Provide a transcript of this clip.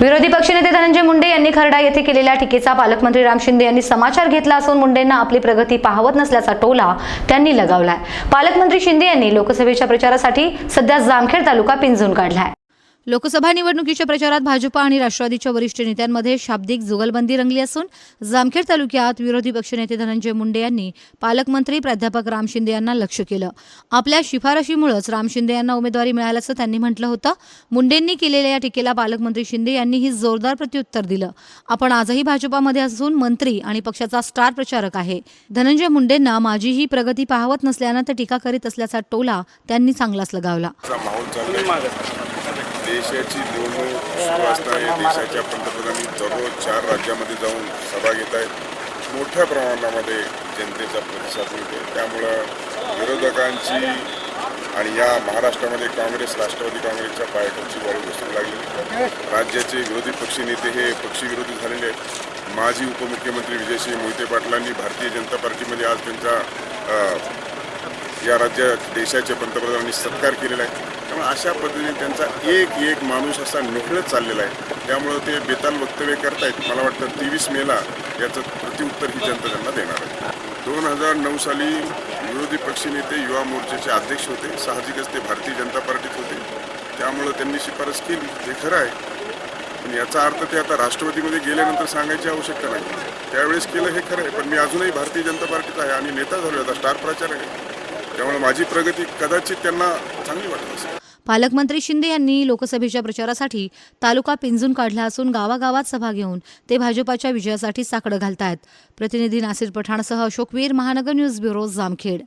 विरोधी पक्षनेते धनंजय मुंडे यांनी खरडा येथे केलेल्या टीकेचा पालकमंत्री राम शिंदे यांनी समाचार घेतला असून मुंडेंना आपली प्रगती पाहवत नसल्याचा टोला त्यांनी लगावलाय. पालकमंत्री शिंदे यांनी लोकसभेच्या प्रचारासाठी सध्या जामखेड तालुका पिंजून काढलाय. लोकसभा निवडणुकीच्या प्रचारात भाजपा आणि राष्ट्रवादीच्या वरिष्ठ नेत्यांमध्ये शाब्दिक जुगलबंदी रंगली असून जामखेड तालुक्यात विरोधी पक्षनेते धनंजय मुंडे यांनी पालकमंत्री प्राध्यापक राम शिंदे यांना लक्ष केलं. आपल्या शिफारशीमुळेच राम शिंदे यांना उमेदवारी मिळाल्याचं त्यांनी म्हटलं होतं. मुंडेंनी केलेल्या या टीकेला पालकमंत्री शिंदे यांनीही जोरदार प्रत्युत्तर दिलं. आपण आजही भाजपामध्ये असून मंत्री आणि पक्षाचा स्टार प्रचारक आहे. धनंजय मुंडेंना माझी ही प्रगती पाहवत नसल्यानं ते टीका करीत असल्याचा टोला त्यांनी चांगलाच लगावला. देशाची निवडणूक सुरू असताना देशाच्या पंतप्रधानांनी दररोज चार राज्यामध्ये जाऊन सभा घेत आहेत. मोठ्या प्रमाणामध्ये जनतेचा प्रतिसाद मिळतो त्यामुळं विरोधकांची आणि या महाराष्ट्रामध्ये काँग्रेस राष्ट्रवादी काँग्रेसच्या पायाखालची वाळू बसू लागली. राज्याचे विरोधी पक्षनेते हे पक्षविरोधी झालेले आहेत. माजी उपमुख्यमंत्री विजयसिंह मोहिते पाटलांनी भारतीय जनता पार्टीमध्ये आज त्यांचा या राज्यात देशाच्या पंतप्रधानांनी सत्कार केलेला आहे. त्यामुळे अशा पद्धतीने त्यांचा एक एक माणूस असा निखळत चाललेला आहे. त्यामुळं ते बेताल वक्तव्य करतायत. मला वाटतं तेवीस मेला याचं प्रतिउत्तर ही जनता त्यांना देणार आहे. दोन हजार नऊ साली विरोधी पक्षनेते युवा मोर्चाचे अध्यक्ष होते. साहजिकच ते भारतीय जनता पार्टीत होते. त्यामुळं त्यांनी शिफारस केली. ते खरं आहे. पण याचा अर्थ ते आता राष्ट्रवादीमध्ये गेल्यानंतर सांगायची आवश्यकता नाही. त्यावेळेस केलं हे खरं आहे. पण मी अजूनही भारतीय जनता पार्टीत आहे आणि नेता झालो आता स्टार प्रचारक आहे. त्यामुळे माझी प्रगती कदाचित त्यांना चांगली वाटत असेल. पालकमंत्री शिंदे यांनी लोकसभेच्या प्रचारासाठी तालुका पिंजून काढला असून गावागावात सभा घेऊन ते भाजपाच्या विजयासाठी साकडं घालतायत. प्रतिनिधी नासिर पठाणसह अशोकवीर महानगर न्यूज ब्युरो जामखेड.